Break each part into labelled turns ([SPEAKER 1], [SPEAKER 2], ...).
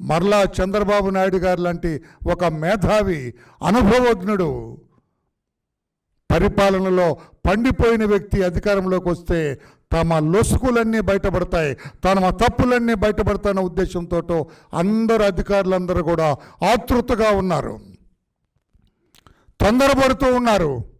[SPEAKER 1] మరలా చంద్రబాబు నాయుడు గారు లాంటి ఒక మేధావి అనుభవజ్ఞుడు పరిపాలనలో పండిపోయిన వ్యక్తి అధికారంలోకి వస్తే తమ లొసుకులన్నీ బయటపడతాయి తమ తప్పులన్నీ బయటపడతాయన్న ఉద్దేశంతో అందరు అధికారులందరూ కూడా ఆతృతగా ఉన్నారు. తొందరపడుతూ ఉన్నారు.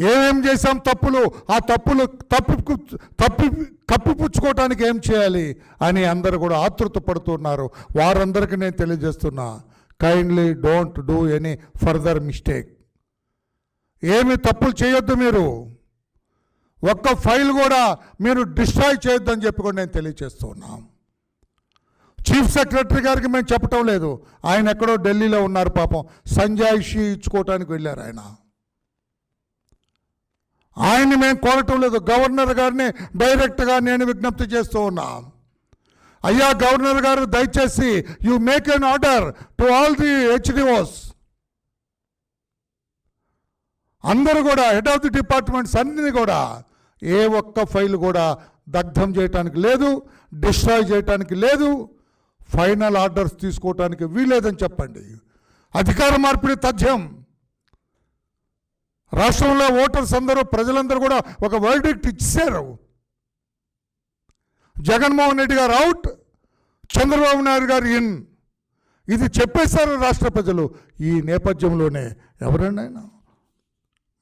[SPEAKER 1] ఏమేం చేశాం తప్పులు? ఆ తప్పులు తప్పు తప్పి కప్పిపుచ్చుకోవటానికి ఏం చేయాలి? అని అందరు కూడా ఆతృత పడుతున్నారు. వారందరికీ నేను తెలియజేస్తున్నా kindly don't do any further mistake ఏమి తప్పులు చేయొద్దు మీరు. ఒక్క ఫైల్ కూడా మీరు డిస్ట్రాయ్ చేయొద్దని చెప్పి కూడా నేను తెలియజేస్తున్నాం. చీఫ్ సెక్రటరీ గారికి మేము చెప్పటం లేదు. ఆయన ఎక్కడో ఢిల్లీలో ఉన్నారు పాపం. సంజాయిషి ఇచ్చుకోవటానికి వెళ్ళారు ఆయన. ఆయన్ని మేము కోరటం లేదు. గవర్నర్ గారిని డైరెక్ట్గా నేను విజ్ఞప్తి చేస్తూ ఉన్నాను అయ్యా గవర్నర్ గారు దయచేసి you make an order to all the HDOs. అందరూ కూడా హెడ్ ఆఫ్ ది డిపార్ట్మెంట్స్ అన్ని కూడా ఏ ఒక్క ఫైల్ కూడా దగ్ధం చేయటానికి లేదు డిస్ట్రాయ్ చేయటానికి లేదు ఫైనల్ ఆర్డర్స్ తీసుకోవటానికి వీలేదని చెప్పండి. అధికార మార్పిడి తథ్యం. రాష్ట్రంలో ఓటర్స్ అందరూ ప్రజలందరూ కూడా ఒక వర్డిక్ట్ ఇచ్చారు జగన్మోహన్ రెడ్డి గారు అవుట్ చంద్రబాబు నాయుడు గారు ఇన్ ఇది చెప్పేశారు రాష్ట్ర ప్రజలు. ఈ నేపథ్యంలోనే ఎవరండి ఆయన?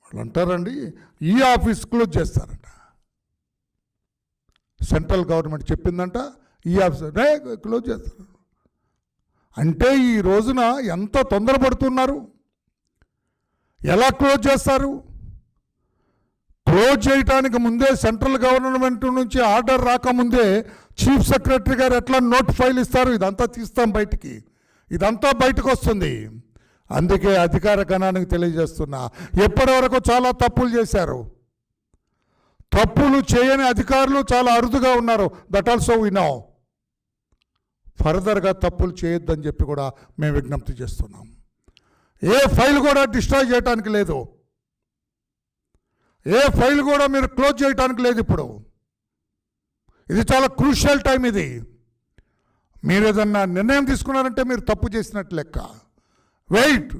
[SPEAKER 1] వాళ్ళు అంటారండి ఈ ఆఫీస్ క్లోజ్ చేస్తారంట. సెంట్రల్ గవర్నమెంట్ చెప్పిందంట ఈ ఆఫీస్ క్లోజ్ చేస్తారు. అంటే ఈ రోజున ఎంత తొందరపడుతున్నారు? ఎలా క్లోజ్ చేస్తారు? క్లోజ్ చేయడానికి ముందే సెంట్రల్ గవర్నమెంట్ నుంచి ఆర్డర్ రాకముందే చీఫ్ సెక్రటరీ గారు ఎట్లా నోట్ ఫైల్ ఇస్తారు? ఇదంతా తీస్తాం బయటికి. ఇదంతా బయటకు వస్తుంది. అందుకే అధికార గణానికి తెలియజేస్తున్నా. ఎప్పటి వరకు చాలా తప్పులు చేశారు? తప్పులు చేయని అధికారులు చాలా అరుదుగా ఉన్నారు. దట్ ఆల్సో వినో ఫర్దర్గా తప్పులు చేయొద్దని చెప్పి కూడా మేము విజ్ఞప్తి చేస్తున్నాం. ఏ ఫైల్ కూడా డిస్ట్రాయ్ చేయడానికి లేదు. ఏ ఫైల్ కూడా మీరు క్లోజ్ చేయడానికి లేదు ఇప్పుడు. ఇది చాలా క్రూషియల్ టైం ఇది. మీరు ఏదన్నా నిర్ణయం తీసుకున్నారంటే మీరు తప్పు చేసినట్టు లెక్క. వెయిట్.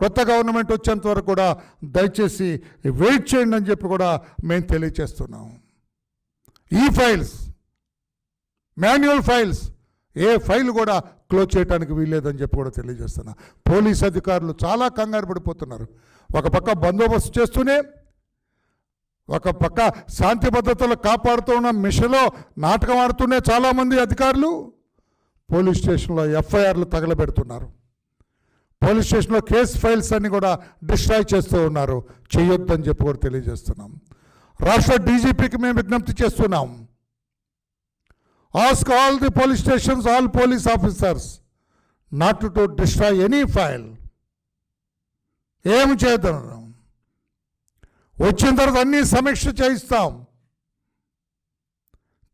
[SPEAKER 1] కొత్త గవర్నమెంట్ వచ్చేంత వరకు కూడా దయచేసి వెయిట్ చేయండి అని చెప్పి కూడా మేము తెలియచేస్తున్నాం. ఈ ఫైల్స్. Manual files. ఏ ఫైల్ కూడా క్లోజ్ చేయడానికి వీల్లేదని చెప్పి కూడా తెలియజేస్తున్నా. పోలీస్ అధికారులు చాలా కంగారు పడిపోతున్నారు. ఒక పక్క బందోబస్తు చేస్తూనే ఒక పక్క శాంతి భద్రతలు కాపాడుతూ ఉన్న మిషన్లో నాటకం ఆడుతూనే చాలామంది అధికారులు పోలీస్ స్టేషన్లో ఎఫ్ఐఆర్లు తగలబెడుతున్నారు. పోలీస్ స్టేషన్లో కేసు ఫైల్స్ అన్ని కూడా డిస్ట్రాయ్ చేస్తూ ఉన్నారు. చేయొద్దని చెప్పి కూడా తెలియజేస్తున్నాం. రాష్ట్ర డీజీపీకి మేము విజ్ఞప్తి చేస్తున్నాం. Ask all the police stations all police officers not to destroy any file ఏం చేద్దాం? వచ్చిన తర్వాత అన్ని సమీక్ష చేయిస్తాం.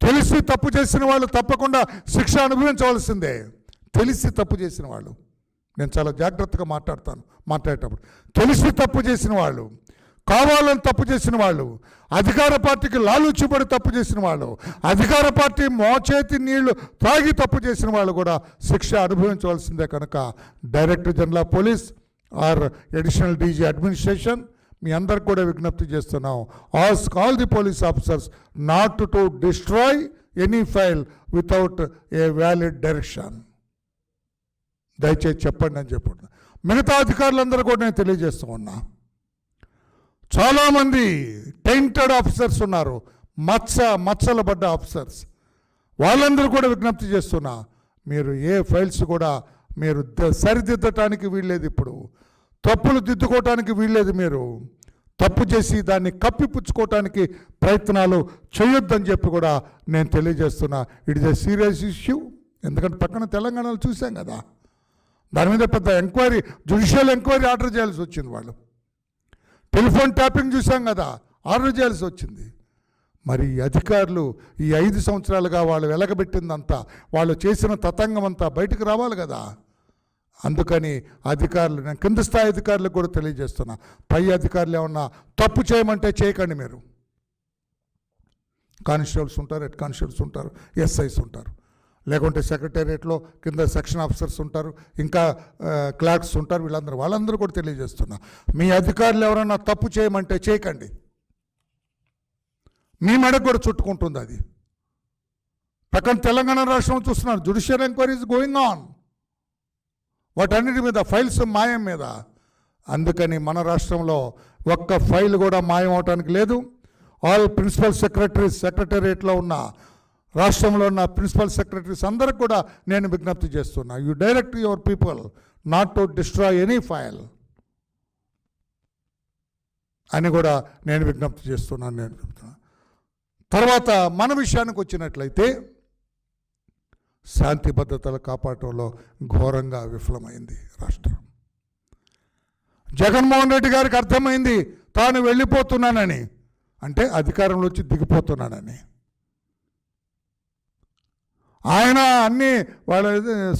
[SPEAKER 1] తెలిసి తప్పు చేసిన వాళ్ళు తప్పకుండా శిక్ష అనుభవించవలసిందే. తెలిసి తప్పు చేసిన వాళ్ళు. నేను చాలా జాగ్రత్తగా మాట్లాడతాను మాట్లాడేటప్పుడు. తెలిసి తప్పు చేసిన వాళ్ళు కావాలని తప్పు చేసిన వాళ్ళు అధికార పార్టీకి లాలుచిపడి తప్పు చేసిన వాళ్ళు అధికార పార్టీ మోచేతి నీళ్ళు త్రాగి తప్పు చేసిన వాళ్ళు కూడా శిక్ష అనుభవించవలసిందే కనుక. Director general of police or additional DG administration మీ అందరికి కూడా విజ్ఞప్తి చేస్తున్నాం. Ask all the police officers not to destroy any file without a valid direction. దయచేసి చెప్పండి అని చెప్పండి. మిగతా అధికారులందరూ కూడా నేను తెలియజేస్తూ ఉన్నా. చాలామంది టెంటెడ్ ఆఫీసర్స్ ఉన్నారు. మత్స మచ్చలు పడ్డ ఆఫీసర్స్ వాళ్ళందరూ కూడా విజ్ఞప్తి చేస్తున్నా మీరు ఏ ఫైల్స్ కూడా మీరు సరిదిద్దటానికి వీల్లేదు ఇప్పుడు. తప్పులు దిద్దుకోవటానికి వీల్లేదు మీరు. తప్పు చేసి దాన్ని కప్పిపుచ్చుకోవటానికి ప్రయత్నాలు చేయొద్దని చెప్పి కూడా నేను తెలియజేస్తున్నా. It is a serious issue ఎందుకంటే పక్కన తెలంగాణలో చూసాం కదా. దాని మీద పెద్ద ఎంక్వైరీ జుడిషియల్ ఎంక్వైరీ ఆర్డర్ చేయాల్సి వచ్చింది వాళ్ళు. టెలిఫోన్ ట్యాపింగ్ చూసాం కదా ఆర్డర్ చేయాల్సి వచ్చింది. మరి అధికారులు ఈ ఐదు సంవత్సరాలుగా వాళ్ళు వెలగబెట్టిందంతా వాళ్ళు చేసిన తతంగం అంతా బయటకు రావాలి కదా. అందుకని అధికారులు నేను కింద స్థాయి అధికారులకు కూడా తెలియజేస్తున్నా పై అధికారులు ఏమన్నా తప్పు చేయమంటే చేయకండి మీరు. కానిస్టేబుల్స్ ఉంటారు హెడ్ కానిస్టేబుల్స్ ఉంటారు ఎస్ఐస్ ఉంటారు. లేకుంటే సెక్రటేరియట్లో కింద సెక్షన్ ఆఫీసర్స్ ఉంటారు ఇంకా క్లర్క్స్ ఉంటారు వీళ్ళందరూ. వాళ్ళందరూ కూడా తెలియజేస్తున్నా. మీ అధికారులు ఎవరన్నా తప్పు చేయమంటే చేయకండి. మీ మెడకు కూడా చుట్టుకుంటుంది అది. పక్కన తెలంగాణ రాష్ట్రం చూస్తున్నారు జుడిషియల్ ఎంక్వైరీస్ గోయింగ్ ఆన్ వాటన్నిటి మీద ఫైల్స్ మాయం మీద. అందుకని మన రాష్ట్రంలో ఒక్క ఫైల్ కూడా మాయం అవటానికి లేదు. ఆల్ ప్రిన్సిపల్ సెక్రటరీ సెక్రటేరియట్లో ఉన్న రాష్ట్రంలో ఉన్న ప్రిన్సిపల్ సెక్రటరీస్ అందరికి కూడా నేను విజ్ఞప్తి చేస్తున్నా. You direct your people not to destroy any file అని కూడా నేను విజ్ఞప్తి చేస్తున్నాను నేను చెప్తున్నా. తర్వాత మన విషయానికి వచ్చినట్లయితే శాంతి భద్రతలు కాపాడటంలో ఘోరంగా విఫలమైంది రాష్ట్రం. జగన్మోహన్ రెడ్డి గారికి అర్థమైంది తాను వెళ్ళిపోతున్నానని. అంటే అధికారంలో వచ్చి దిగిపోతున్నానని. ఆయన అన్నీ వాళ్ళ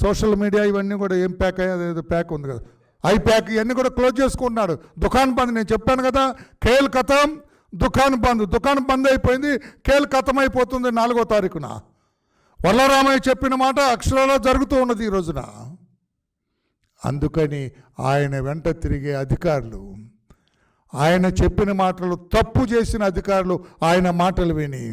[SPEAKER 1] సోషల్ మీడియా ఇవన్నీ కూడా ఏం ప్యాక్ అయ్యేది ప్యాక్ ఉంది కదా. ఐ ప్యాక్ ఇవన్నీ కూడా క్లోజ్ చేసుకున్నాడు దుకాణ బంద్ నేను చెప్పాను కదా కేల్ కథం దుకాణ బంద్. దుకాణం బంద్ అయిపోయింది కేల్ కథం అయిపోతుంది నాలుగో తారీఖున. వల్లరామయ్య చెప్పిన మాట అక్షరాలా జరుగుతూ ఉన్నది ఈ రోజున. అందుకని ఆయన వెంట తిరిగే అధికారులు ఆయన చెప్పిన మాటలు తప్పు చేసిన అధికారులు ఆయన మాటలు విని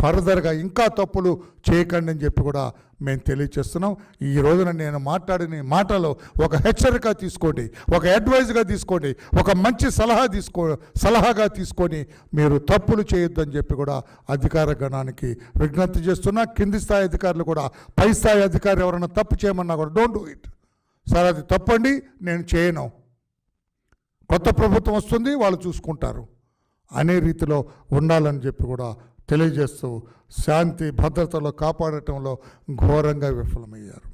[SPEAKER 1] ఫర్దర్గా ఇంకా తప్పులు చేయకండి అని చెప్పి కూడా మేము తెలియచేస్తున్నాం. ఈ రోజున నేను మాట్లాడిన మాటలో ఒక హెచ్చరిక తీసుకోండి ఒక అడ్వైజ్గా తీసుకోండి ఒక మంచి సలహా తీసుకో సలహాగా తీసుకొని మీరు తప్పులు చేయొద్దని చెప్పి కూడా అధికార గణానికి విజ్ఞప్తి చేస్తున్నా. కింది స్థాయి అధికారులు కూడా పై స్థాయి అధికారులు ఎవరైనా తప్పు చేయమన్నా కూడా డోంట్ డూ ఇట్ సార్ అది తప్పండి నేను చేయను. కొత్త ప్రభుత్వం వస్తుంది వాళ్ళు చూసుకుంటారు. అనే రీతిలో ఉండాలని చెప్పి కూడా తెలియజేస్తూ శాంతి భద్రతలో కాపాడటంలో ఘోరంగా విఫలమయ్యారు.